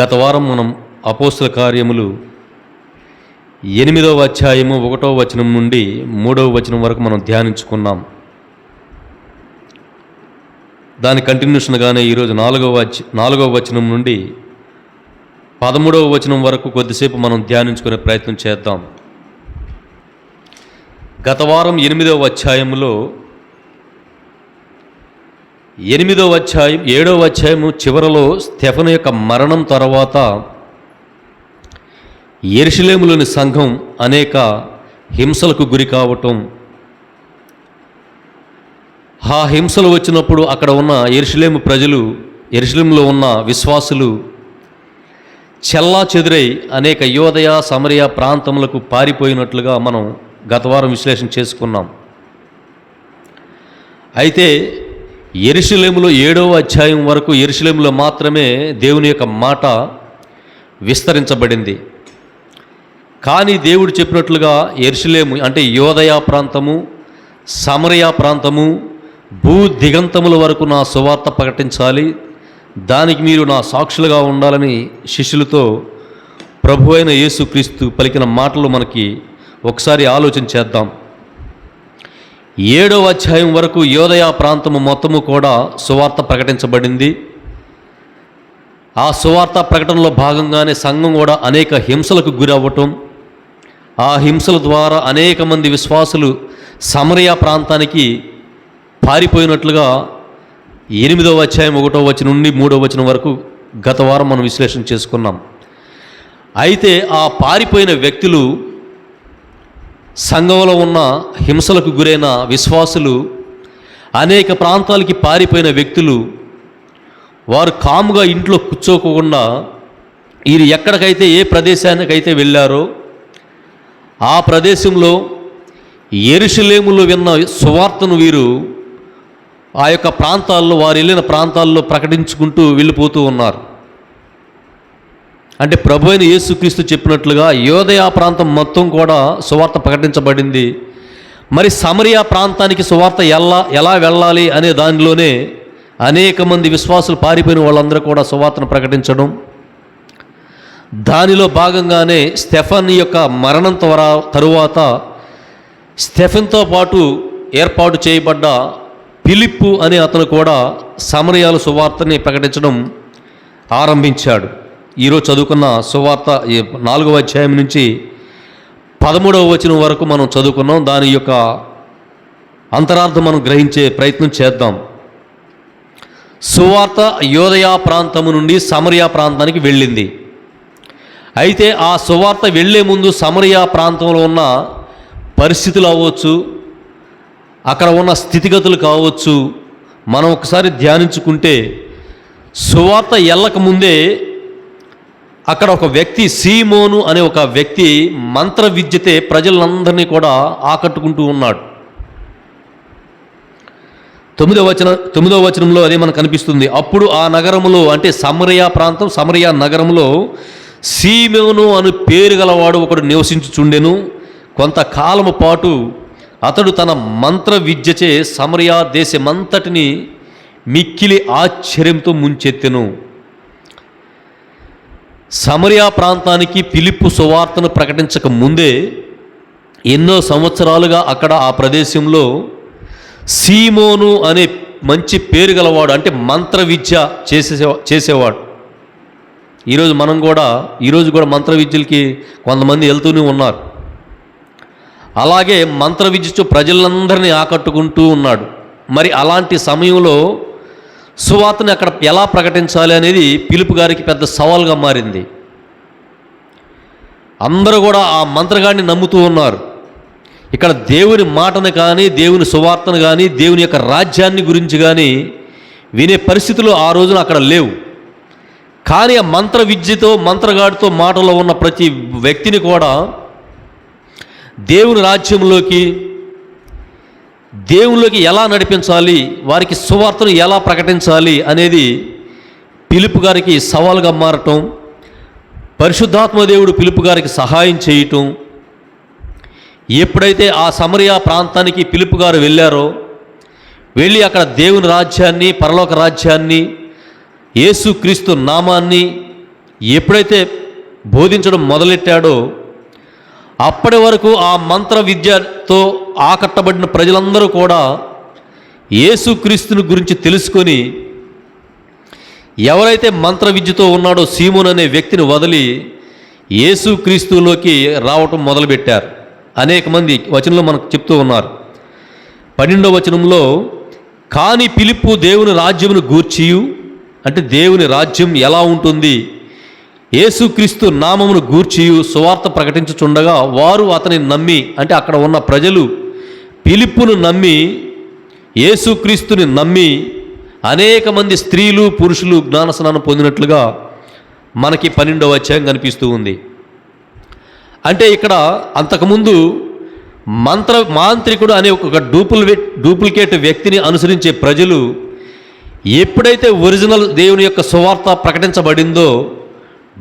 గత వారం మనం అపోస్తుల కార్యములు ఎనిమిదవ అధ్యాయము ఒకటో వచనం నుండి మూడవ వచనం వరకు మనం ధ్యానించుకున్నాం. దాని కంటిన్యూషన్గానే ఈరోజు నాలుగవ నాలుగవ వచనం నుండి పదమూడవ వచనం వరకు కొద్దిసేపు మనం ధ్యానించుకునే ప్రయత్నం చేద్దాం. గత వారం ఎనిమిదవ అధ్యాయంలో ఎనిమిదో అధ్యాయం ఏడవ అధ్యాయము చివరలో స్టెఫన్ యొక్క మరణం తర్వాత ఎరుషలేములోని సంఘం అనేక హింసలకు గురి కావటం. ఆ హింసలు వచ్చినప్పుడు అక్కడ ఉన్న ఎరుషలేము ప్రజలు ఎరుషలేములో ఉన్న విశ్వాసులు చెల్లా చెదురై అనేక యోదయ సమరయ ప్రాంతములకు పారిపోయినట్లుగా మనం గత వారం విశ్లేషణ చేసుకున్నాం. అయితే ఎరుషలేములో ఏడవ అధ్యాయం వరకు ఎరుషలేములో మాత్రమే దేవుని యొక్క మాట విస్తరించబడింది. కానీ దేవుడు చెప్పినట్లుగా ఎరుషలేము అంటే యోదయ ప్రాంతము సమరయ ప్రాంతము భూ దిగంతముల వరకు నా సువార్త ప్రకటించాలి. దానికి మీరు నా సాక్షులుగా ఉండాలని శిష్యులతో ప్రభు అయిన యేసుక్రీస్తు పలికిన మాటలు మనకి ఒకసారి ఆలోచన చేద్దాం. ఏడవ అధ్యాయం వరకు యోదయ ప్రాంతము మొత్తము కూడా సువార్త ప్రకటించబడింది. ఆ సువార్త ప్రకటనలో భాగంగానే సంఘం కూడా అనేక హింసలకు గురవ్వటం ఆ హింసల ద్వారా అనేక మంది విశ్వాసులు సమరయ ప్రాంతానికి పారిపోయినట్లుగా ఎనిమిదవ అధ్యాయం ఒకటో వచ్చిన నుండి మూడో వచనం వరకు గత వారం మనం విశ్లేషణ చేసుకున్నాం. అయితే ఆ పారిపోయిన వ్యక్తులు సంఘంలో ఉన్న హింసలకు గురైన విశ్వాసులు అనేక ప్రాంతాలకి పారిపోయిన వ్యక్తులు వారు కాముగా ఇంట్లో కూర్చోకుండా వీరు ఎక్కడికైతే ఏ ప్రదేశానికైతే వెళ్ళారో ఆ ప్రదేశంలో ఎరుషులేములో విన్న సువార్తను వీరు ఆ యొక్క ప్రాంతాల్లో వారు వెళ్ళిన ప్రాంతాల్లో ప్రకటించుకుంటూ వెళ్ళిపోతూ ఉన్నారు. అంటే ప్రభు అయిన యేసుక్రీస్తు చెప్పినట్లుగా యోదయ ప్రాంతం మొత్తం కూడా సువార్త ప్రకటించబడింది. మరి సమరియా ప్రాంతానికి సువార్త ఎలా ఎలా వెళ్ళాలి అనే దానిలోనే అనేక మంది విశ్వాసులు పారిపోయిన వాళ్ళందరూ కూడా సువార్తను ప్రకటించడం. దానిలో భాగంగానే స్టెఫన్ యొక్క మరణం ద్వారా తరువాత స్టెఫెన్తో పాటు ఏర్పాటు చేయబడ్డ పిలిప్పు అనే అతను కూడా సమరయాలు సువార్తని ప్రకటించడం ఆరంభించాడు. ఈరోజు చదువుకున్న సువార్త ఈ నాలుగవ అధ్యాయం నుంచి పదమూడవ వచనం వరకు మనం చదువుకున్నాం. దాని యొక్క అంతరార్థం మనం గ్రహించే ప్రయత్నం చేద్దాం. సువార్త యోదయ ప్రాంతము నుండి సమరియా ప్రాంతానికి వెళ్ళింది. అయితే ఆ సువార్త వెళ్ళే ముందు సమరియా ప్రాంతంలో ఉన్న పరిస్థితులు అవ్వచ్చు అక్కడ ఉన్న స్థితిగతులు కావచ్చు మనం ఒకసారి ధ్యానించుకుంటే సువార్త ఎల్లక ముందే అక్కడ ఒక వ్యక్తి సీమోను అనే ఒక వ్యక్తి మంత్ర విద్యతే ప్రజలందరినీ కూడా ఆకట్టుకుంటూ ఉన్నాడు. తొమ్మిదో వచన తొమ్మిదవ వచనంలో అదే మనకు కనిపిస్తుంది. అప్పుడు ఆ నగరంలో అంటే సమరయ ప్రాంతం సమరయ నగరంలో సీమోను అని పేరు గలవాడు ఒకడు నివసించుచుండెను. కొంతకాలము పాటు అతడు తన మంత్ర విద్యచే సమరయ దేశమంతటిని మిక్కిలి ఆశ్చర్యంతో ముంచెత్తెను. సమరియా ప్రాంతానికి పిలుపు సువార్తను ప్రకటించక ముందే ఎన్నో సంవత్సరాలుగా అక్కడ ఆ ప్రదేశంలో సీమోను అనే మంచి పేరు గలవాడు అంటే మంత్ర విద్య చేసే చేసేవాడు. ఈరోజు మనం కూడా ఈరోజు కూడా మంత్ర విద్యలకి కొంతమంది వెళ్తూనే ఉన్నారు. అలాగే మంత్ర విద్యతో ప్రజలందరినీ ఆకట్టుకుంటూ ఉన్నాడు. మరి అలాంటి సమయంలో సువార్తను అక్కడ ఎలా ప్రకటించాలి అనేది పిలుపు గారికి పెద్ద సవాల్గా మారింది. అందరూ కూడా ఆ మంత్రగాడిని నమ్ముతూ ఉన్నారు. ఇక్కడ దేవుని మాటను కానీ దేవుని సువార్తను కానీ దేవుని యొక్క రాజ్యాన్ని గురించి కానీ వినే పరిస్థితులు ఆ రోజున అక్కడ లేవు. కానీ ఆ మంత్ర విద్యతో మంత్రగాడితో మాటలో ఉన్న ప్రతి వ్యక్తిని కూడా దేవుని రాజ్యంలోకి దేవునిలోకి ఎలా నడిపించాలి? వారికి సువార్తను ఎలా ప్రకటించాలి? అనేది పిలుపు గారికి సవాలుగా మారటం పరిశుద్ధాత్మ దేవుడు పిలుపు గారికి సహాయం చేయటం ఎప్పుడైతే ఆ సమరియా ప్రాంతానికి పిలుపు గారు వెళ్ళారో వెళ్ళి అక్కడ దేవుని రాజ్యాన్ని పరలోక రాజ్యాన్ని యేసుక్రీస్తు నామాన్ని ఎప్పుడైతే బోధించడం మొదలెట్టాడో అప్పటి వరకు ఆ మంత్ర విద్యతో ఆకట్టబడిన ప్రజలందరూ కూడా యేసుక్రీస్తుని గురించి తెలుసుకొని ఎవరైతే మంత్ర విద్యతో ఉన్నాడో సీమోన్ అనే వ్యక్తిని వదిలి యేసుక్రీస్తులోకి రావటం మొదలుపెట్టారు. అనేక మంది వచనంలో మనకు చెప్తూ ఉన్నారు. పన్నెండవ వచనంలో కాని పిలుపు దేవుని రాజ్యమును గూర్చియు. అంటే దేవుని రాజ్యం ఎలా ఉంటుంది? యేసుక్రీస్తు నామమును గూర్చియు సువార్త ప్రకటించుచుండగా వారు అతని నమ్మి అంటే అక్కడ ఉన్న ప్రజలు పిలుపును నమ్మి యేసుక్రీస్తుని నమ్మి అనేక మంది స్త్రీలు పురుషులు జ్ఞానస్నానం పొందినట్లుగా మనకి పన్నెండవ అధ్యాయం కనిపిస్తూ ఉంది. అంటే ఇక్కడ అంతకుముందు మంత్ర మాంత్రికుడు అనే ఒక డూపుల్ డూప్లికేట్ వ్యక్తిని అనుసరించే ప్రజలు ఎప్పుడైతే ఒరిజినల్ దేవుని యొక్క సువార్త ప్రకటించబడిందో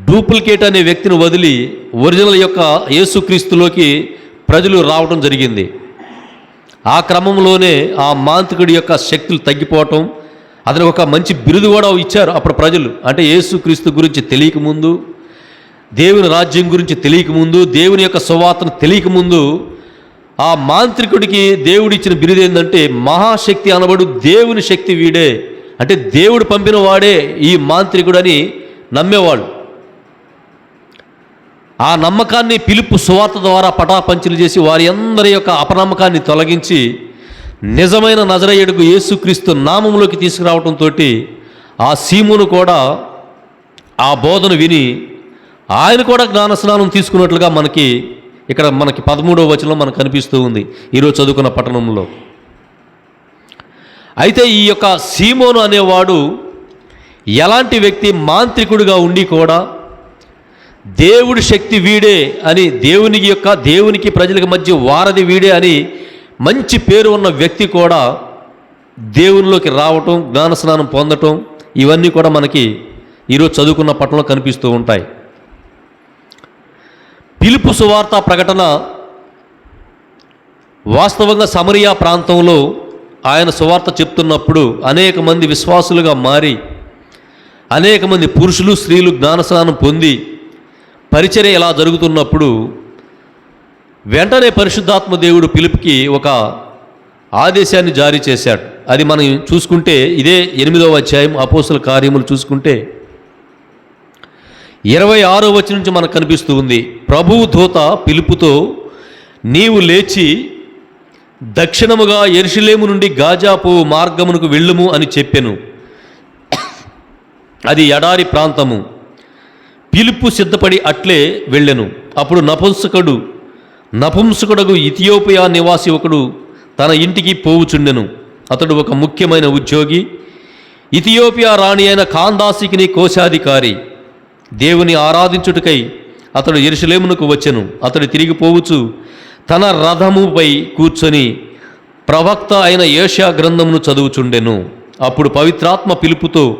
డూప్లికేట్ అనే వ్యక్తిని వదిలి ఒరిజినల్ యొక్క యేసుక్రీస్తులోకి ప్రజలు రావడం జరిగింది. ఆ క్రమంలోనే ఆ మాంత్రికుడి యొక్క శక్తులు తగ్గిపోవటం అతను ఒక మంచి బిరుదు కూడా ఇచ్చారు అప్పుడు ప్రజలు. అంటే యేసుక్రీస్తు గురించి తెలియకముందు దేవుని రాజ్యం గురించి తెలియకముందు దేవుని యొక్క సువార్తను తెలియకముందు ఆ మాంత్రికుడికి దేవుడిచ్చిన బిరుదు ఏంటంటే మహాశక్తి అనబడు దేవుని శక్తి వీడే. అంటే దేవుడు పంపిన వాడే ఈ మాంత్రికుడని నమ్మేవాళ్ళు. ఆ నమ్మకాన్ని పిలుపు సువార్త ద్వారా పటాపంచలు చేసి వారి అందరి యొక్క అపనమ్మకాన్ని తొలగించి నిజమైన నజరయ్యడుగు యేసుక్రీస్తు నామంలోకి తీసుకురావడంతో ఆ సీమును కూడా ఆ బోధన విని ఆయన కూడా జ్ఞానస్నానం తీసుకున్నట్లుగా మనకి ఇక్కడ మనకి పదమూడవ వచనంలో మనకు కనిపిస్తూ ఉంది. ఈరోజు చదువుకున్న పట్టణంలో. అయితే ఈ యొక్క సీమోను అనేవాడు ఎలాంటి వ్యక్తి మాంత్రికుడిగా ఉండి కూడా దేవుడి శక్తి వీడే అని దేవునికి యొక్క దేవునికి ప్రజలకు మధ్య వారధి వీడే అని మంచి పేరు ఉన్న వ్యక్తి కూడా దేవునిలోకి రావటం జ్ఞానస్నానం పొందటం ఇవన్నీ కూడా మనకి ఈరోజు చదువుకున్న పట్టణంలో కనిపిస్తూ ఉంటాయి. పిలుపు సువార్త ప్రకటన వాస్తవంగా సమరియా ప్రాంతంలో ఆయన సువార్త చెప్తున్నప్పుడు అనేక మంది విశ్వాసులుగా మారి అనేక మంది పురుషులు స్త్రీలు జ్ఞానస్నానం పొంది పరిచర్య ఇలా జరుగుతున్నప్పుడు వెంటనే పరిశుద్ధాత్మ దేవుడు పిలుపుకి ఒక ఆదేశాన్ని జారీ చేశాడు. అది మనం చూసుకుంటే ఇదే ఎనిమిదవ అధ్యాయం అపోసల కార్యములు చూసుకుంటే ఇరవై ఆరో వచ్చి నుంచి మనకు కనిపిస్తూ ఉంది. ప్రభువు దూత పిలుపుతో నీవు లేచి దక్షిణముగా ఎరుషులేము నుండి గాజాపు మార్గమునకు వెళ్ళుము అని చెప్పెను. అది ఎడారి ప్రాంతము. పిలుపు సిద్ధపడి అట్లే వెళ్ళెను. అప్పుడు నపుంసకుడు నపుంసకుడకు ఇథియోపియా నివాసి ఒకడు తన ఇంటికి పోవుచుండెను. అతడు ఒక ముఖ్యమైన ఉద్యోగి ఇథియోపియా రాణి అయిన కాందాసికిని కోశాధికారి. దేవుని ఆరాధించుటకై అతడు ఎరుసలేమునకు వచ్చెను. అతడు తిరిగి పోవచ్చు తన రథముపై కూర్చొని ప్రవక్త అయిన ఏషియా గ్రంథమును చదువుచుండెను. అప్పుడు పవిత్రాత్మ పిలుపుతో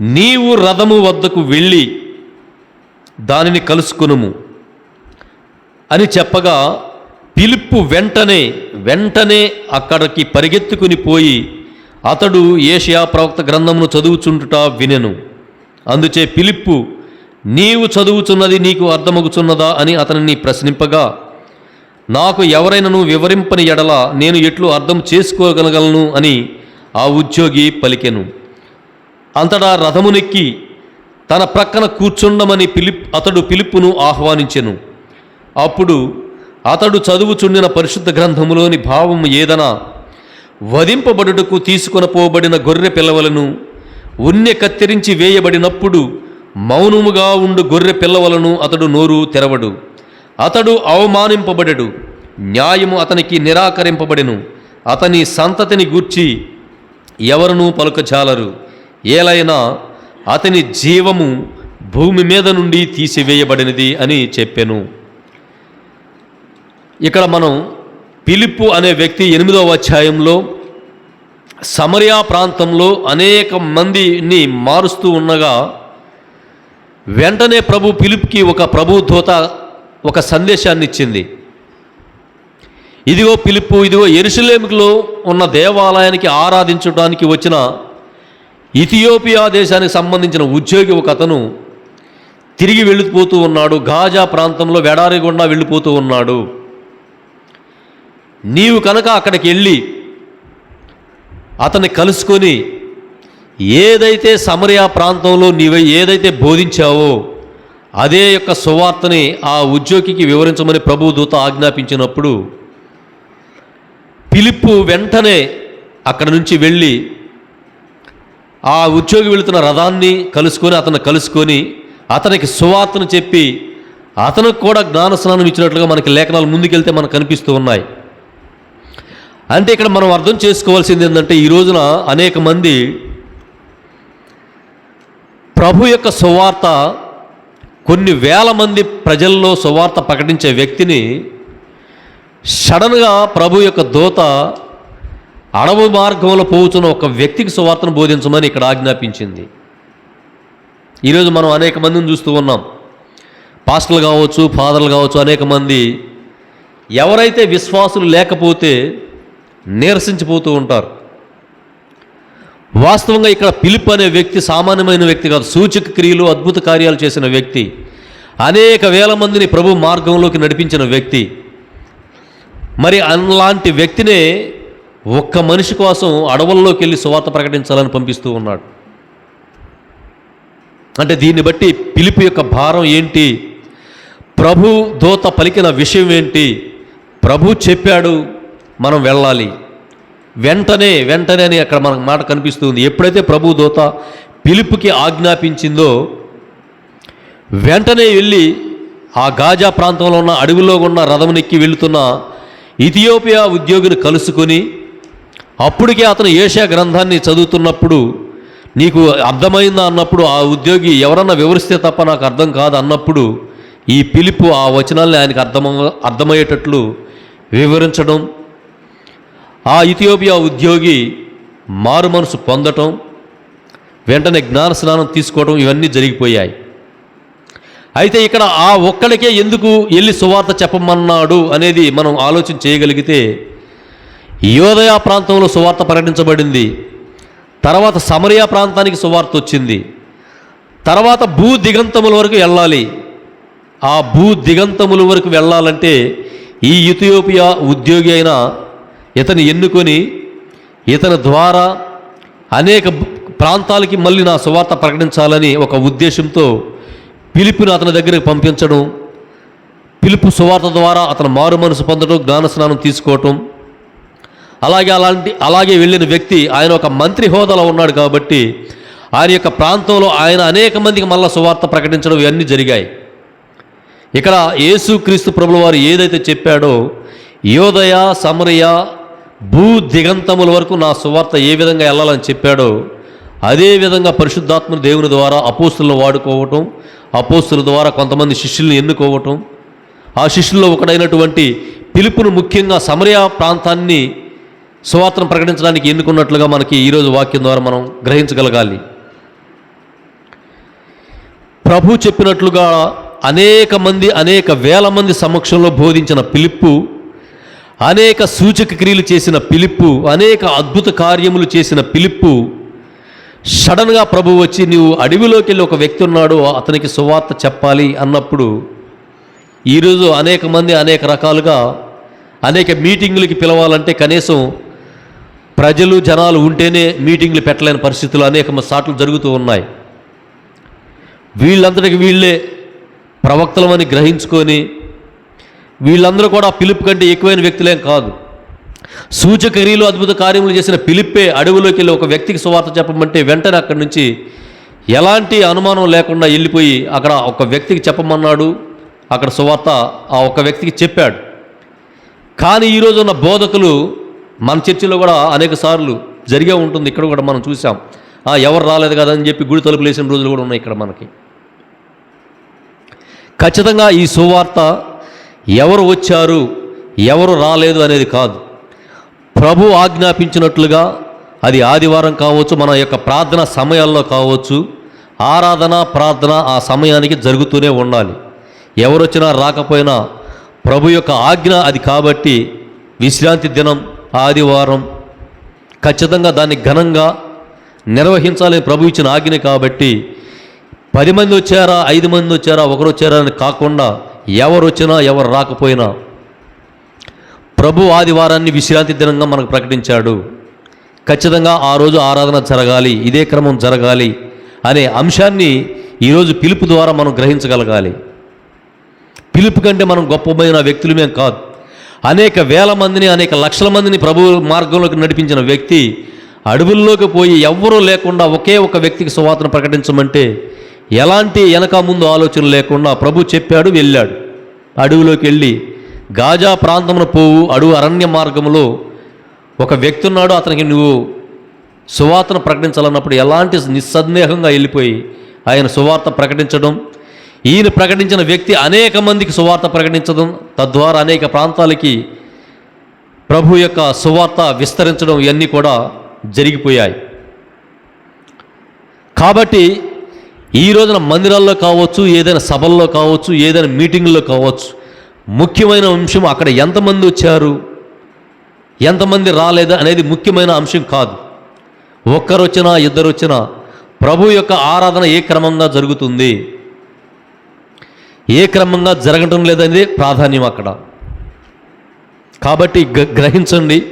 నీవు రథము వద్దకు వెళ్ళి దానిని కలుసుకునుము. అని చెప్పగా పిలుపు వెంటనే వెంటనే అక్కడికి పరిగెత్తుకుని పోయి అతడు ఏషియా ప్రవక్త గ్రంథమును చదువుచుంటుట వినెను. అందుచే పిలుపు నీవు చదువుచున్నది నీకు అర్థమగుచున్నదా అని అతనిని ప్రశ్నింపగా నాకు ఎవరైనను వివరింపని ఎడల నేను ఎట్లు అర్థం చేసుకోగలగలను అని ఆ ఉద్యోగి పలికెను. అంతటా రథమునెక్కి తన ప్రక్కన కూర్చుండమని పిలిప్ అతడు పిలుపును ఆహ్వానించెను. అప్పుడు అతడు చదువుచుండిన పరిశుద్ధ గ్రంథములోని భావం ఏదనా? వధింపబడుటకు తీసుకొనపోబడిన గొర్రె పిల్లవలను ఉన్నె కత్తిరించి వేయబడినప్పుడు మౌనముగా ఉండు గొర్రె పిల్లవలను అతడు నోరు తెరవడు. అతడు అవమానింపబడడు న్యాయము అతనికి నిరాకరింపబడెను. అతని సంతతిని గూర్చి ఎవరునూ పలుకజాలరు. ఏలైనా అతని జీవము భూమి మీద నుండి తీసివేయబడినది అని చెప్పాను. ఇక్కడ మనం పిలుపు అనే వ్యక్తి ఎనిమిదవ అధ్యాయంలో సమరియా ప్రాంతంలో అనేక మందిని మారుస్తూ ఉండగా వెంటనే ప్రభు పిలుపుకి ఒక ప్రభు దూత ఒక సందేశాన్ని ఇచ్చింది. ఇదిగో పిలుపు ఇదిగో ఎరుసలేములో ఉన్న దేవాలయానికి ఆరాధించడానికి వచ్చిన ఇథియోపియా దేశానికి సంబంధించిన ఉద్యోగి ఒక అతను తిరిగి వెళ్ళిపోతూ ఉన్నాడు. గాజా ప్రాంతంలో వెడారి గుండా వెళ్ళిపోతూ ఉన్నాడు. నీవు కనుక అక్కడికి వెళ్ళి అతన్ని కలుసుకొని ఏదైతే సమరియా ప్రాంతంలో నీవు ఏదైతే బోధించావో అదే యొక్క సువార్తని ఆ ఉద్యోగికి వివరించమని ప్రభు దూత ఆజ్ఞాపించినప్పుడు పిలుపు వెంటనే అక్కడ నుంచి వెళ్ళి ఆ ఉద్యోగి వెళుతున్న రథాన్ని కలుసుకొని అతను కలుసుకొని అతనికి సువార్తను చెప్పి అతనికి కూడా జ్ఞానస్నానం ఇచ్చినట్లుగా మనకి లేఖనాలు ముందుకెళ్తే మనకు కనిపిస్తూ ఉన్నాయి. అంటే ఇక్కడ మనం అర్థం చేసుకోవాల్సింది ఏంటంటే ఈ రోజున అనేక మంది ప్రభు యొక్క సువార్త కొన్ని వేల మంది ప్రజల్లో సువార్త ప్రకటించే వ్యక్తిని సడన్గా ప్రభు యొక్క దూత అడవు మార్గంలో పోతున్న ఒక వ్యక్తికి సువార్తను బోధించమని ఇక్కడ ఆజ్ఞాపించింది. ఈరోజు మనం అనేక మందిని చూస్తూ ఉన్నాం. పాస్టర్లు కావచ్చు ఫాదర్లు కావచ్చు అనేక మంది ఎవరైతే విశ్వాసులు లేకపోతే నీరసించిపోతూ ఉంటారు. వాస్తవంగా ఇక్కడ పిలుపు అనే వ్యక్తి సామాన్యమైన వ్యక్తి కాదు. సూచక క్రియలు అద్భుత కార్యాలు చేసిన వ్యక్తి. అనేక వేల మందిని ప్రభు మార్గంలోకి నడిపించిన వ్యక్తి. మరి అలాంటి వ్యక్తినే ఒక్క మనిషి కోసం అడవుల్లోకి వెళ్ళి సువార్త ప్రకటించాలని పంపిస్తూ ఉన్నాడు. అంటే దీన్ని బట్టి పిలుపు యొక్క భారం ఏంటి? ప్రభు దోత పలికిన విషయం ఏంటి? ప్రభు చెప్పాడు మనం వెళ్ళాలి. వెంటనే వెంటనే అని అక్కడ మనకు మాట కనిపిస్తుంది. ఎప్పుడైతే ప్రభు దోత పిలుపుకి ఆజ్ఞాపించిందో వెంటనే వెళ్ళి ఆ గాజా ప్రాంతంలో ఉన్న అడవిలో ఉన్న రథమునెక్కి వెళుతున్న ఇథియోపియా ఉద్యోగిని కలుసుకొని అప్పటికే అతను ఏషియా గ్రంథాన్ని చదువుతున్నప్పుడు నీకు అర్థమైందా అన్నప్పుడు ఆ ఉద్యోగి ఎవరన్నా వివరిస్తే తప్ప నాకు అర్థం కాదు అన్నప్పుడు ఈ పిలుపు ఆ వచనాల్ని ఆయనకు అర్థమ అర్థమయ్యేటట్లు వివరించడం. ఆ ఇథియోపియా ఉద్యోగి మారు మనసు పొందటం వెంటనే జ్ఞాన స్నానం తీసుకోవడం ఇవన్నీ జరిగిపోయాయి. అయితే ఇక్కడ ఆ ఒక్కడికే ఎందుకు వెళ్ళి సువార్త చెప్పమన్నాడు అనేది మనం ఆలోచన చేయగలిగితే యోదయ ప్రాంతంలో సువార్త ప్రకటించబడింది. తర్వాత సమరియా ప్రాంతానికి సువార్త వచ్చింది. తర్వాత భూ దిగంతముల వరకు వెళ్ళాలి. ఆ భూ దిగంతముల వరకు వెళ్ళాలంటే ఈ ఇథియోపియా ఉద్యోగి అయిన ఇతను ఎన్నుకొని ఇతని ద్వారా అనేక ప్రాంతాలకి మళ్ళీ నా సువార్త ప్రకటించాలని ఒక ఉద్దేశంతో పిలుపుని అతని దగ్గరికి పంపించడం పిలుపు సువార్త ద్వారా అతను మారు మనసు పొందడం జ్ఞానస్నానం తీసుకోవటం అలాగే అలాంటి అలాగే వెళ్ళిన వ్యక్తి ఆయన ఒక మంత్రి హోదాలో ఉన్నాడు కాబట్టి ఆయన యొక్క ప్రాంతంలో ఆయన అనేక మందికి మళ్ళా సువార్త ప్రకటించడం ఇవన్నీ జరిగాయి. ఇక్కడ యేసుక్రీస్తు ప్రభుల వారు ఏదైతే చెప్పాడో యోదయ సమరయ భూ దిగంతముల వరకు నా సువార్త ఏ విధంగా వెళ్ళాలని చెప్పాడో అదే విధంగా పరిశుద్ధాత్మ దేవుని ద్వారా అపోస్తులను వాడుకోవటం అపోస్తుల ద్వారా కొంతమంది శిష్యుల్ని ఎన్నుకోవటం ఆ శిష్యుల్లో ఒకడైనటువంటి పిలుపును ముఖ్యంగా సమరయ ప్రాంతాన్ని సువార్తను ప్రకటించడానికి ఎన్నుకున్నట్లుగా మనకి ఈరోజు వాక్యం ద్వారా మనం గ్రహించగలగాలి. ప్రభు చెప్పినట్లుగా అనేక మంది అనేక వేల మంది సమక్షంలో బోధించిన పిలుపు అనేక సూచక క్రియలు చేసిన పిలుపు అనేక అద్భుత కార్యములు చేసిన పిలుపు సడన్గా ప్రభు వచ్చి నీవు అడవిలోకి వెళ్ళి ఒక వ్యక్తి ఉన్నాడు అతనికి సువార్త చెప్పాలి అన్నప్పుడు ఈరోజు అనేక మంది అనేక రకాలుగా అనేక మీటింగులకి పిలవాలంటే కనీసం ప్రజలు జనాలు ఉంటేనే మీటింగ్లు పెట్టలేని పరిస్థితులు అనేక సార్లు జరుగుతూ ఉన్నాయి. వీళ్ళందరికీ వీళ్ళే ప్రవక్తలమని గ్రహించుకొని వీళ్ళందరూ కూడా పిలుపు కంటే ఎక్కువైన వ్యక్తులేం కాదు. సూచకరీలు అద్భుత కార్యములు చేసిన పిలిప్పే అడవిలోకి వెళ్ళి ఒక వ్యక్తికి సువార్త చెప్పమంటే వెంటనే అక్కడి నుంచి ఎలాంటి అనుమానం లేకుండా వెళ్ళిపోయి అక్కడ ఒక వ్యక్తికి చెప్పమన్నాడు. అక్కడ సువార్త ఆ ఒక వ్యక్తికి చెప్పాడు. కానీ ఈరోజు ఉన్న బోధకులు మన చర్చిలో కూడా అనేక సార్లు జరిగే ఉంటుంది. ఇక్కడ కూడా మనం చూసాం ఎవరు రాలేదు కదా అని చెప్పి గుడి తలుపులు వేసిన రోజులు కూడా ఉన్నాయి ఇక్కడ మనకి. ఖచ్చితంగా ఈ సువార్త ఎవరు వచ్చారు ఎవరు రాలేదు అనేది కాదు. ప్రభు ఆజ్ఞాపించినట్లుగా అది ఆదివారం కావచ్చు మన యొక్క ప్రార్థన సమయాల్లో కావచ్చు ఆరాధన ప్రార్థన ఆ సమయానికి జరుగుతూనే ఉండాలి. ఎవరు వచ్చినా రాకపోయినా ప్రభు యొక్క ఆజ్ఞ అది కాబట్టి విశ్రాంతి దినం ఆదివారం ఖచ్చితంగా దాన్ని ఘనంగా నిర్వహించాలని ప్రభు ఇచ్చిన ఆజ్ఞ కాబట్టి పది మంది వచ్చారా ఐదు మంది వచ్చారా ఒకరు వచ్చారా అని కాకుండా ఎవరు వచ్చినా ఎవరు రాకపోయినా ప్రభు ఆదివారాన్ని విశ్రాంతి దినంగా మనకు ప్రకటించాడు. ఖచ్చితంగా ఆ రోజు ఆరాధన జరగాలి ఇదే క్రమం జరగాలి అనే అంశాన్ని ఈరోజు పిలుపు ద్వారా మనం గ్రహించగలగాలి. పిలుపు కంటే మనం గొప్పమైన వ్యక్తులమే కాదు. అనేక వేల మందిని అనేక లక్షల మందిని ప్రభు మార్గంలోకి నడిపించిన వ్యక్తి అడవుల్లోకి పోయి ఎవ్వరూ లేకుండా ఒకే ఒక వ్యక్తికి సువార్తను ప్రకటించమంటే ఎలాంటి వెనక ముందు ఆలోచన లేకుండా ప్రభు చెప్పాడు వెళ్ళాడు. అడవిలోకి వెళ్ళి గాజా ప్రాంతమున పోవు అడవు అరణ్య మార్గంలో ఒక వ్యక్తి ఉన్నాడు అతనికి నువ్వు సువార్తను ప్రకటించాలన్నప్పుడు ఎలాంటి నిస్సందేహంగా వెళ్ళిపోయి ఆయన సువార్త ప్రకటించడం ఈయన ప్రకటించిన వ్యక్తి అనేక మందికి సువార్త ప్రకటించడం తద్వారా అనేక ప్రాంతాలకి ప్రభు యొక్క సువార్త విస్తరించడం ఇవన్నీ కూడా జరిగిపోయాయి. కాబట్టి ఈ రోజున మందిరాల్లో కావచ్చు ఏదైనా సభల్లో కావచ్చు ఏదైనా మీటింగుల్లో కావచ్చు ముఖ్యమైన అంశం అక్కడ ఎంతమంది వచ్చారు ఎంతమంది రాలేదు అనేది ముఖ్యమైన అంశం కాదు. ఒక్కరు వచ్చినా ఇద్దరు వచ్చినా ప్రభు యొక్క ఆరాధన ఏ క్రమంగా జరుగుతుంది? ఏ క్రమంగా జరగటం లేదనేది ప్రాధాన్యం అక్కడ. కాబట్టి గ- గ్రహించండి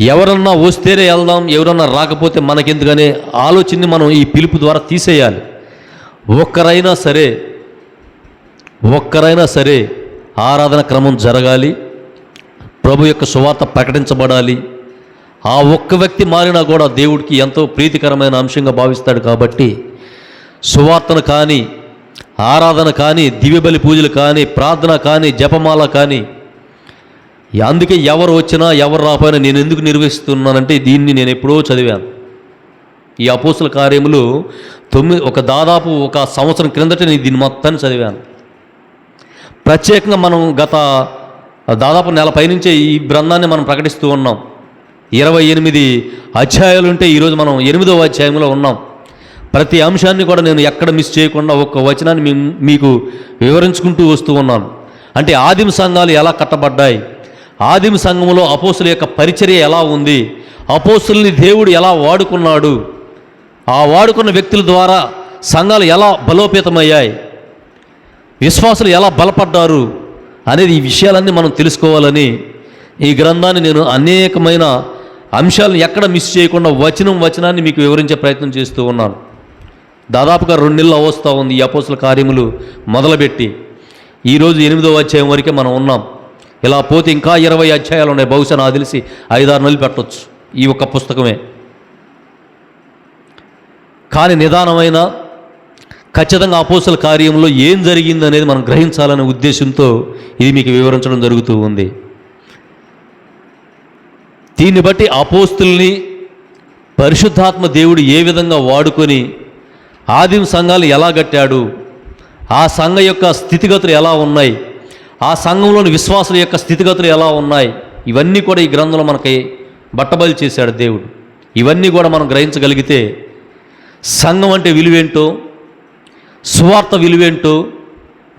ఎవరన్నా వస్తేనే వెళ్దాం ఎవరన్నా రాకపోతే మనకెందుకనే ఆలోచనని మనం ఈ పిలుపు ద్వారా తీసేయాలి. ఒక్కరైనా సరే ఒక్కరైనా సరే ఆరాధన క్రమం జరగాలి ప్రభు యొక్క సువార్త ప్రకటించబడాలి. ఆ ఒక్క వ్యక్తి మారినా కూడా దేవుడికి ఎంతో ప్రీతికరమైన అంశంగా భావిస్తాడు కాబట్టి సువార్తను కానీ ఆరాధన కానీ దివ్యబలి పూజలు కానీ ప్రార్థన కానీ జపమాల కానీ అందుకే ఎవరు వచ్చినా ఎవరు రాపోయినా నేను ఎందుకు నిర్వహిస్తున్నానంటే దీన్ని నేను ఎప్పుడో చదివాను. ఈ అపోసల కార్యములు తొమ్మిది ఒక దాదాపు ఒక సంవత్సరం క్రిందట నేను దీన్ని మొత్తాన్ని చదివాను. ప్రత్యేకంగా మనం గత దాదాపు నెల పైనుంచే ఈ బృందాన్ని మనం ప్రకటిస్తూ ఉన్నాం. ఇరవై ఎనిమిది అధ్యాయాలు ఉంటే ఈరోజు మనం ఎనిమిదవ అధ్యాయంలో ఉన్నాం. ప్రతి అంశాన్ని కూడా నేను ఎక్కడ మిస్ చేయకుండా ఒక్క వచనాన్ని మీకు వివరించుకుంటూ వస్తూ ఉన్నాను. అంటే ఆదిమ సంఘాలు ఎలా కట్టబడ్డాయి? ఆదిమ సంఘంలో అపోసుల యొక్క పరిచర్య ఎలా ఉంది? అపోసుల్ని దేవుడు ఎలా వాడుకున్నాడు? ఆ వాడుకున్న వ్యక్తుల ద్వారా సంఘాలు ఎలా బలోపేతమయ్యాయి? విశ్వాసులు ఎలా బలపడ్డారు? అనేది ఈ విషయాలన్నీ మనం తెలుసుకోవాలని ఈ గ్రంథాన్ని నేను అనేకమైన అంశాలను ఎక్కడ మిస్ చేయకుండా వచనం వచనాన్ని మీకు వివరించే ప్రయత్నం చేస్తూ ఉన్నాను. దాదాపుగా రెండు నెలలు అవస్థ ఉంది ఈ అపోసల కార్యములు మొదలుపెట్టి. ఈరోజు ఎనిమిదో అధ్యాయం వరకే మనం ఉన్నాం. ఇలా పోతే ఇంకా ఇరవై అధ్యాయాలు ఉన్నాయి. బహుశా నాకు తెలిసి ఐదారు నెలలు పెట్టవచ్చు ఈ ఒక్క పుస్తకమే. కానీ నిదానమైన ఖచ్చితంగా అపోసల కార్యంలో ఏం జరిగింది అనేది మనం గ్రహించాలనే ఉద్దేశంతో ఇది మీకు వివరించడం జరుగుతూ ఉంది. దీన్ని బట్టి అపోస్తుల్ని పరిశుద్ధాత్మ దేవుడు ఏ విధంగా వాడుకొని ఆదిమ సంఘాలు ఎలా కట్టాడు? ఆ సంఘ యొక్క స్థితిగతులు ఎలా ఉన్నాయి? ఆ సంఘంలోని విశ్వాసుల యొక్క స్థితిగతులు ఎలా ఉన్నాయి? ఇవన్నీ కూడా ఈ గ్రంథంలో మనకి బట్టబయలు చేశాడు దేవుడు. ఇవన్నీ కూడా మనం గ్రహించగలిగితే సంఘం అంటే విలువేంటో సువార్త విలువేంటో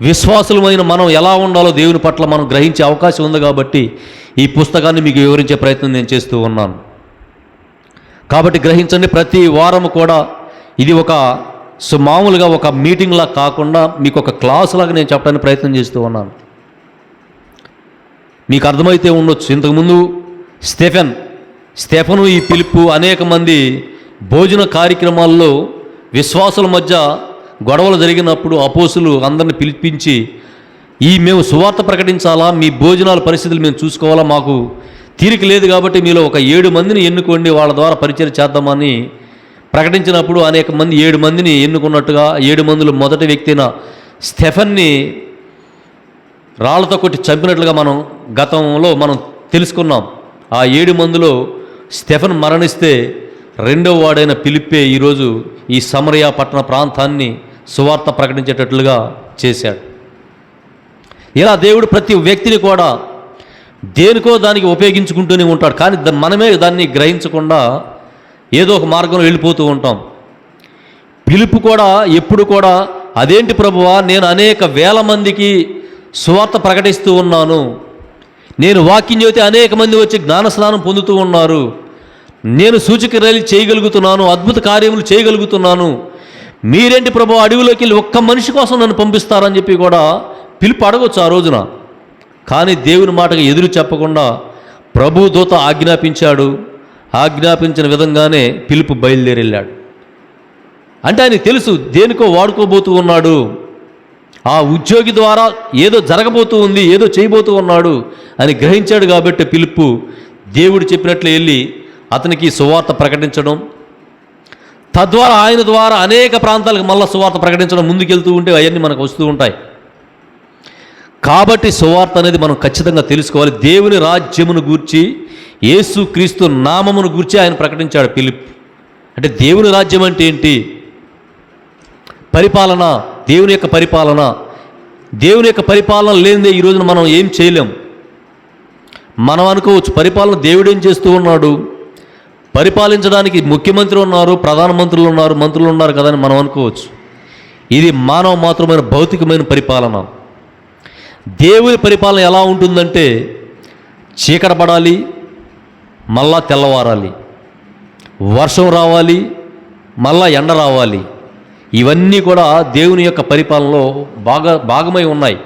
విశ్వాసులమైన మనం ఎలా ఉండాలో దేవుని పట్ల మనం గ్రహించే అవకాశం ఉంది కాబట్టి ఈ పుస్తకాన్ని మీకు వివరించే ప్రయత్నం నేను చేస్తూ ఉన్నాను. కాబట్టి గ్రహించండి ప్రతి వారం కూడా ఇది ఒక సో మామూలుగా ఒక మీటింగ్లా కాకుండా మీకు ఒక క్లాస్ లాగా నేను చెప్పడానికి ప్రయత్నం చేస్తూ ఉన్నాను. మీకు అర్థమైతే ఉండొచ్చు. ఇంతకుముందు స్టెఫెన్ స్టెఫను ఈ పిలుపు అనేక మంది భోజన కార్యక్రమాల్లో విశ్వాసుల మధ్య గొడవలు జరిగినప్పుడు అపోసులు అందరిని పిలిపించి ఈ మేము సువార్త ప్రకటించాలా? మీ భోజనాల పరిస్థితులు మేము చూసుకోవాలా? మాకు తీరిక లేదు కాబట్టి మీలో ఒక ఏడు మందిని ఎన్నుకోండి వాళ్ళ ద్వారా పరిచయం చేద్దామని ప్రకటించినప్పుడు అనేక మంది ఏడు మందిని ఎన్నుకున్నట్టుగా ఏడు మందిలో మొదటి వ్యక్తిన స్టెఫన్ని రాళ్ళతో కొట్టి చంపినట్లుగా మనం గతంలో మనం తెలుసుకున్నాం. ఆ ఏడు మందిలో స్టెఫన్ మరణిస్తే రెండో వాడైన పిలిప్పే ఈరోజు ఈ సమరయ పట్టణ ప్రాంతాన్ని సువార్త ప్రకటించేటట్లుగా చేశాడు. ఇలా దేవుడు ప్రతి వ్యక్తిని కూడా దేనికో దానికి ఉపయోగించుకుంటూనే ఉంటాడు. కానీ మనమే దాన్ని గ్రహించకుండా ఏదో ఒక మార్గంలో వెళ్ళిపోతూ ఉంటాం. పిలుపు కూడా ఎప్పుడు కూడా అదేంటి ప్రభువా నేను అనేక వేల మందికి సువార్త ప్రకటిస్తూ ఉన్నాను. నేను వాక్యం చేస్తే అనేక మంది వచ్చి జ్ఞానస్నానం పొందుతూ ఉన్నారు. నేను సూచక రైలు చేయగలుగుతున్నాను అద్భుత కార్యములు చేయగలుగుతున్నాను. మీరేంటి ప్రభు అడవిలోకి వెళ్ళి ఒక్క మనిషి కోసం నన్ను పంపిస్తారని చెప్పి కూడా పిలుపు అడగొచ్చు ఆ రోజున. కానీ దేవుని మాటకు ఎదురు చెప్పకుండా ప్రభు దూత ఆజ్ఞాపించాడు. ఆజ్ఞాపించిన విధంగానే పిలుపు బయలుదేరి వెళ్ళాడు అంటే ఆయనకు తెలుసు దేనికో వాడుకోబోతూ ఉన్నాడు. ఆ ఉద్యోగి ద్వారా ఏదో జరగబోతూ ఉంది ఏదో చేయబోతూ ఉన్నాడు అని గ్రహించాడు కాబట్టి పిలుపు దేవుడు చెప్పినట్లు వెళ్ళి అతనికి సువార్త ప్రకటించడం. తద్వారా ఆయన ద్వారా అనేక ప్రాంతాలకు మళ్ళా సువార్త ప్రకటించడం ముందుకెళ్తూ ఉంటే అవన్నీ మనకు వస్తూ ఉంటాయి. కాబట్టి సువార్త అనేది మనం ఖచ్చితంగా తెలుసుకోవాలి. దేవుని రాజ్యమును గూర్చి యేసు క్రీస్తు నామమును గూర్చి ఆయన ప్రకటించాడు పిలిప్ అంటే దేవుని రాజ్యం అంటే ఏంటి? పరిపాలన దేవుని యొక్క పరిపాలన. దేవుని యొక్క పరిపాలన లేనిదే ఈ రోజున మనం ఏం చేయలేం. మనం అనుకోవచ్చు పరిపాలన దేవుడేం చేస్తూ ఉన్నాడు? పరిపాలించడానికి ముఖ్యమంత్రి ఉన్నారు ప్రధానమంత్రులు ఉన్నారు మంత్రులు ఉన్నారు కదా అని మనం అనుకోవచ్చు. ఇది మానవ మాత్రమైన భౌతికమైన పరిపాలన. దేవుని పరిపాలన ఎలా ఉంటుందంటే చీకట పడాలి మళ్ళా తెల్లవారాలి. వర్షం రావాలి మళ్ళా ఎండ రావాలి. ఇవన్నీ కూడా దేవుని యొక్క పరిపాలనలో బాగా భాగమై ఉన్నాయి.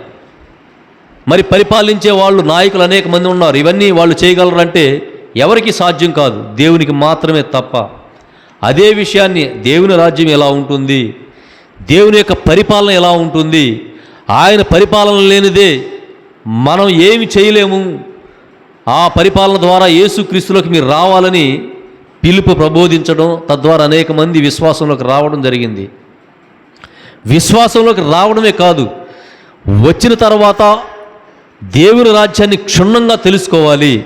మరి పరిపాలించే వాళ్ళు నాయకులు అనేక మంది ఉన్నారు. ఇవన్నీ వాళ్ళు చేయగలరంటే ఎవరికి సాధ్యం కాదు? దేవునికి మాత్రమే తప్ప. అదే విషయాన్ని దేవుని రాజ్యం ఎలా ఉంటుంది? దేవుని యొక్క పరిపాలన ఎలా ఉంటుంది? ఆయన పరిపాలన లేనిదే మనం ఏమి చేయలేము? ఆ పరిపాలన ద్వారా యేసుక్రీస్తులోకి మీరు రావాలని పిలుపు ప్రబోధించడం తద్వారా అనేక మంది విశ్వాసంలోకి రావడం జరిగింది. విశ్వాసంలోకి రావడమే కాదు వచ్చిన తర్వాత దేవుని రాజ్యాన్ని క్షుణ్ణంగా తెలుసుకోవాలి.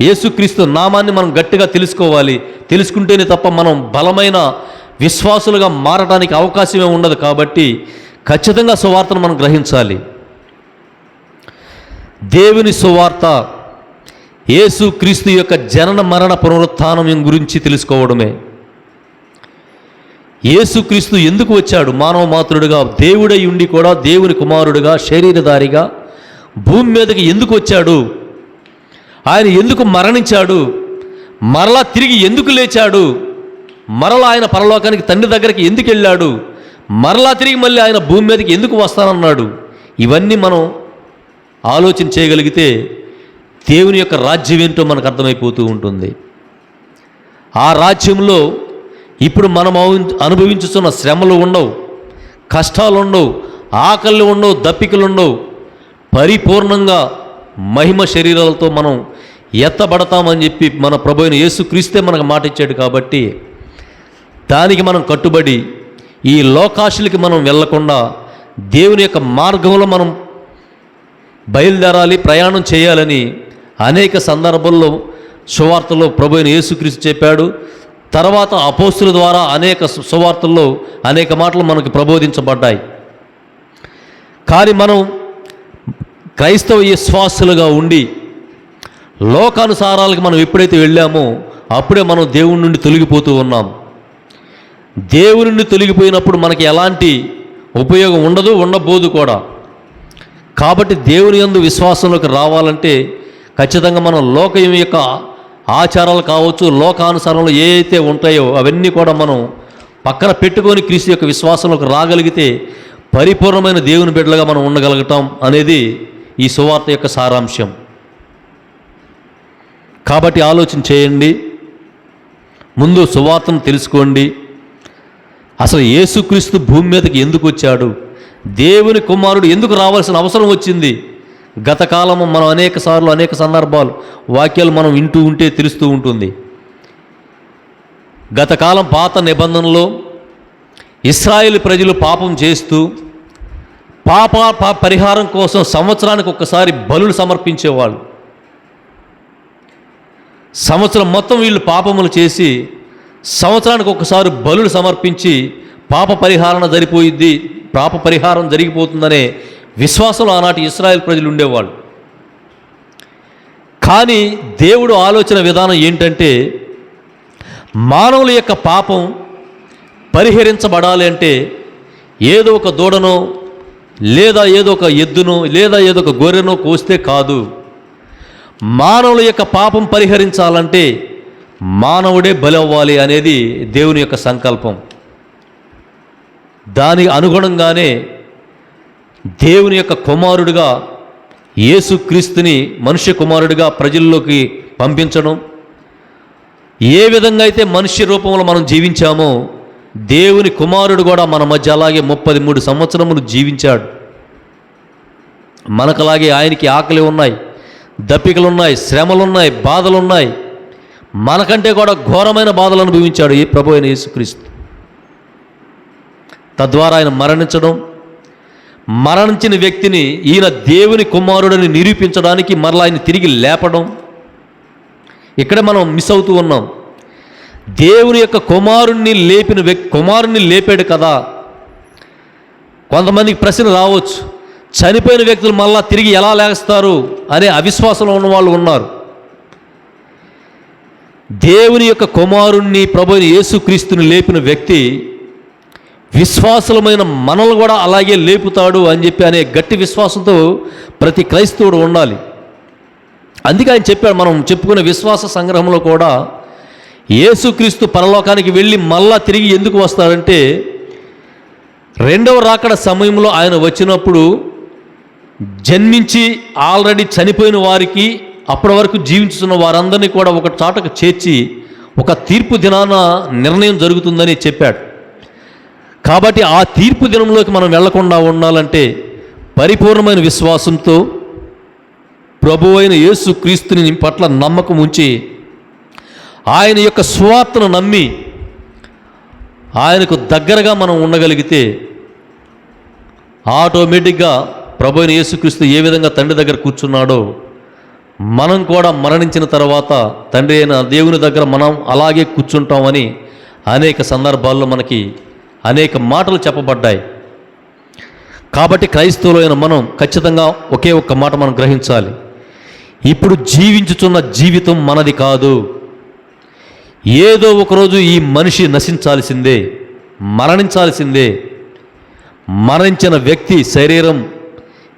యేసుక్రీస్తు నామాన్ని మనం గట్టిగా తెలుసుకోవాలి. తెలుసుకుంటేనే తప్ప మనం బలమైన విశ్వాసులుగా మారడానికి అవకాశమే ఉండదు కాబట్టి ఖచ్చితంగా సువార్తను మనం గ్రహించాలి. దేవుని సువార్త యేసు క్రీస్తు యొక్క జనన మరణ పునరుత్థానం గురించి తెలుసుకోవడమే. యేసుక్రీస్తు ఎందుకు వచ్చాడు? మానవ మాతృడుగా దేవుడై ఉండి కూడా దేవుని కుమారుడుగా శరీరధారిగా భూమి మీదకి ఎందుకు వచ్చాడు? ఆయన ఎందుకు మరణించాడు? మరలా తిరిగి ఎందుకు లేచాడు? మరలా ఆయన పరలోకానికి తండ్రి దగ్గరికి ఎందుకు వెళ్ళాడు? మరలా తిరిగి మళ్ళీ ఆయన భూమి మీదకి ఎందుకు వస్తానన్నాడు? ఇవన్నీ మనం ఆలోచన చేయగలిగితే దేవుని యొక్క రాజ్యం ఏంటో మనకు అర్థమైపోతూ ఉంటుంది. ఆ రాజ్యంలో ఇప్పుడు మనం అనుభవించుతున్న శ్రమలు ఉండవు కష్టాలు ఉండవు ఆకలి ఉండవు దప్పికలు ఉండవు. పరిపూర్ణంగా మహిమ శరీరాలతో మనం ఎత్తబడతామని చెప్పి మన ప్రభు అయిన యేసుక్రీస్తే మనకు మాట ఇచ్చాడు కాబట్టి దానికి మనం కట్టుబడి ఈ లోకాశులకి మనం వెళ్ళకుండా దేవుని యొక్క మార్గంలో మనం బయలుదేరాలి ప్రయాణం చేయాలని అనేక సందర్భాల్లో సువార్తల్లో ప్రభుని యేసుక్రీస్తు చెప్పాడు. తర్వాత అపోస్తుల ద్వారా అనేక సువార్తల్లో అనేక మాటలు మనకు ప్రబోధించబడ్డాయి. కానీ మనం క్రైస్తవ విశ్వాసులుగా ఉండి లోకానుసారాలకు మనం ఎప్పుడైతే వెళ్ళామో అప్పుడే మనం దేవుడి నుండి తొలగిపోతూ ఉన్నాం. దేవుని నుండి తొలగిపోయినప్పుడు మనకి ఎలాంటి ఉపయోగం ఉండదు ఉండబోదు కూడా. కాబట్టి దేవుని యందు విశ్వాసంలోకి రావాలంటే ఖచ్చితంగా మనం లోకం యొక్క ఆచారాలు కావచ్చు లోకానుసారంలో ఏ అయితే ఉంటాయో అవన్నీ కూడా మనం పక్కన పెట్టుకొని క్రీస్తు యొక్క విశ్వాసంలోకి రాగలిగితే పరిపూర్ణమైన దేవుని బిడ్డలుగా మనం ఉండగలుగుతాం అనేది ఈ సువార్త యొక్క సారాంశం. కాబట్టి ఆలోచన చేయండి. ముందు సువార్తను తెలుసుకోండి. అసలు యేసుక్రీస్తు భూమి మీదకి ఎందుకు వచ్చాడు? దేవుని కుమారుడు ఎందుకు రావాల్సిన అవసరం వచ్చింది? గత కాలము మనం అనేక సార్లు అనేక సందర్భాలు వాక్యాలు మనం వింటూ ఉంటే తెలుస్తూ ఉంటుంది. గతకాలం పాత నిబంధనలో ఇస్రాయేల్ ప్రజలు పాపం చేస్తూ పాప పరిహారం కోసం సంవత్సరానికి ఒక్కసారి బలులు సమర్పించేవాళ్ళు. సంవత్సరం మొత్తం వీళ్ళు పాపములు చేసి సంవత్సరానికి ఒకసారి బలులు సమర్పించి పాప పరిహారణ జరిపోయిద్ది పాప పరిహారం జరిగిపోతుందనే విశ్వాసంలో ఆనాటి ఇస్రాయల్ ప్రజలు ఉండేవాళ్ళు. కానీ దేవుడు ఆలోచన విధానం ఏంటంటే మానవుల యొక్క పాపం పరిహరించబడాలి అంటే ఏదో ఒక దూడనో లేదా ఏదో ఒక ఎద్దునో లేదా ఏదో ఒక గొర్రెనో కోస్తే కాదు. మానవుల యొక్క పాపం పరిహరించాలంటే మానవుడే బలవ్వాలి అవ్వాలి అనేది దేవుని యొక్క సంకల్పం. దానికి అనుగుణంగానే దేవుని యొక్క కుమారుడిగా యేసుక్రీస్తుని మనుష్య కుమారుడిగా ప్రజల్లోకి పంపించడం. ఏ విధంగా అయితే మనుష్య రూపంలో మనం జీవించామో దేవుని కుమారుడు కూడా మన మధ్య అలాగే ముప్పది మూడు సంవత్సరములు జీవించాడు. మనకలాగే ఆయనకి ఆకలి ఉన్నాయి దప్పికలు ఉన్నాయి శ్రమలు ఉన్నాయి బాధలు ఉన్నాయి మనకంటే కూడా ఘోరమైన బాధలు అనుభవించాడు ఈ ప్రభు అయిన యేసుక్రీస్తు. తద్వారా ఆయన మరణించడం మరణించిన వ్యక్తిని ఈయన దేవుని కుమారుడని నిరూపించడానికి మరలా ఆయన తిరిగి లేపడం. ఇక్కడ మనం మిస్ అవుతూ ఉన్నాం. దేవుని యొక్క కుమారుణ్ణి లేపిన వ్యక్తి కుమారుణ్ణి లేపాడు కదా. కొంతమందికి ప్రశ్న రావచ్చు. చనిపోయిన వ్యక్తులు మళ్ళా తిరిగి ఎలా లేస్తారు అనే అవిశ్వాసంలో ఉన్న వాళ్ళు ఉన్నారు. దేవుని యొక్క కుమారుణ్ణి ప్రభు యేసుక్రీస్తుని లేపిన వ్యక్తి విశ్వాసులమైన మనల్ని కూడా అలాగే లేపుతాడు అని చెప్పి అనే గట్టి విశ్వాసంతో ప్రతి క్రైస్తవుడు ఉండాలి. అందుకే ఆయన చెప్పాడు మనం చెప్పుకునే విశ్వాస సంగ్రహంలో కూడా యేసుక్రీస్తు పరలోకానికి వెళ్ళి మళ్ళా తిరిగి ఎందుకు వస్తాడంటే రెండవ రాకడ సమయంలో ఆయన వచ్చినప్పుడు జన్మించి ఆల్రెడీ చనిపోయిన వారికి అప్పటి వరకు జీవించుతున్న వారందరినీ కూడా ఒక చాటకు చేర్చి ఒక తీర్పు దినాన నిర్ణయం జరుగుతుందని చెప్పాడు. కాబట్టి ఆ తీర్పు దినంలోకి మనం వెళ్ళకుండా ఉండాలంటే పరిపూర్ణమైన విశ్వాసంతో ప్రభు అయిన యేసు క్రీస్తుని పట్ల నమ్మకం ఉంచి ఆయన యొక్క స్వార్థను నమ్మి ఆయనకు దగ్గరగా మనం ఉండగలిగితే ఆటోమేటిక్గా ప్రభు అయిన యేసుక్రీస్తు ఏ విధంగా తండ్రి దగ్గర కూర్చున్నాడో మనం కూడా మరణించిన తర్వాత తండ్రి అయిన దేవుని దగ్గర మనం అలాగే కూర్చుంటామని అనేక సందర్భాల్లో మనకి అనేక మాటలు చెప్పబడ్డాయి. కాబట్టి క్రైస్తవులైన మనం ఖచ్చితంగా ఒకే ఒక్క మాట మనం గ్రహించాలి. ఇప్పుడు జీవించుచున్న జీవితం మనది కాదు. ఏదో ఒకరోజు ఈ మనిషి నశించాల్సిందే మరణించాల్సిందే. మరణించిన వ్యక్తి శరీరం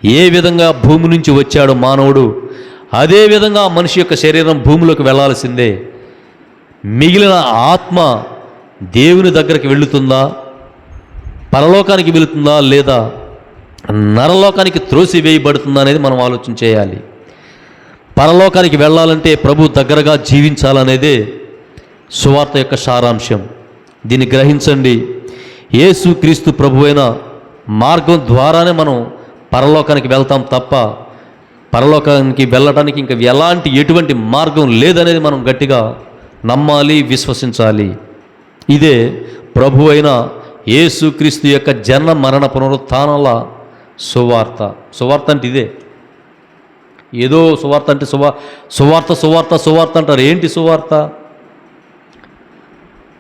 ఏ విధంగా భూమి నుంచి వచ్చాడో మానవుడు అదే విధంగా మనిషి యొక్క శరీరం భూమిలోకి వెళ్ళాల్సిందే మిగిలిన ఆత్మ దేవుని దగ్గరికి వెళుతుందా పరలోకానికి వెళుతుందా లేదా? నరలోకానికి త్రోసి వేయబడుతుందా అనేది మనం ఆలోచన చేయాలి. పరలోకానికి వెళ్ళాలంటే ప్రభు దగ్గరగా జీవించాలనేదే సువార్త యొక్క సారాంశం. దీన్ని గ్రహించండి. యేసు క్రీస్తు ప్రభు అయిన మార్గం ద్వారానే మనం పరలోకానికి వెళ్తాం తప్ప పరలోకానికి వెళ్ళడానికి ఇంకా ఎలాంటి ఎటువంటి మార్గం లేదనేది మనం గట్టిగా నమ్మాలి విశ్వసించాలి. ఇదే ప్రభు అయిన యేసుక్రీస్తు యొక్క జన్మ మరణ పునరుత్థానాల సువార్త. సువార్త అంటే ఇదే. ఏదో సువార్త అంటే సువా సువార్త సువార్త సువార్త అంటారు. ఏంటి సువార్త?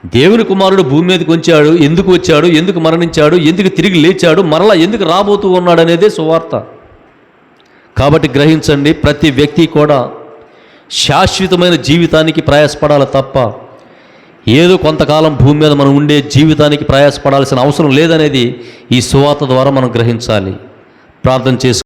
దేవుని కుమారుడు భూమి మీదకి వచ్చాడు ఎందుకు వచ్చాడు ఎందుకు మరణించాడు ఎందుకు తిరిగి లేచాడు మరలా ఎందుకు రాబోతూ ఉన్నాడు అనేదే సువార్త. కాబట్టి గ్రహించండి ప్రతి వ్యక్తి కూడా శాశ్వతమైన జీవితానికి ప్రయాసపడాలి తప్ప ఏదో కొంతకాలం భూమి మీద మనం ఉండే జీవితానికి ప్రయాసపడాల్సిన అవసరం లేదనేది ఈ సువార్త ద్వారా మనం గ్రహించాలి. ప్రార్థన చేసు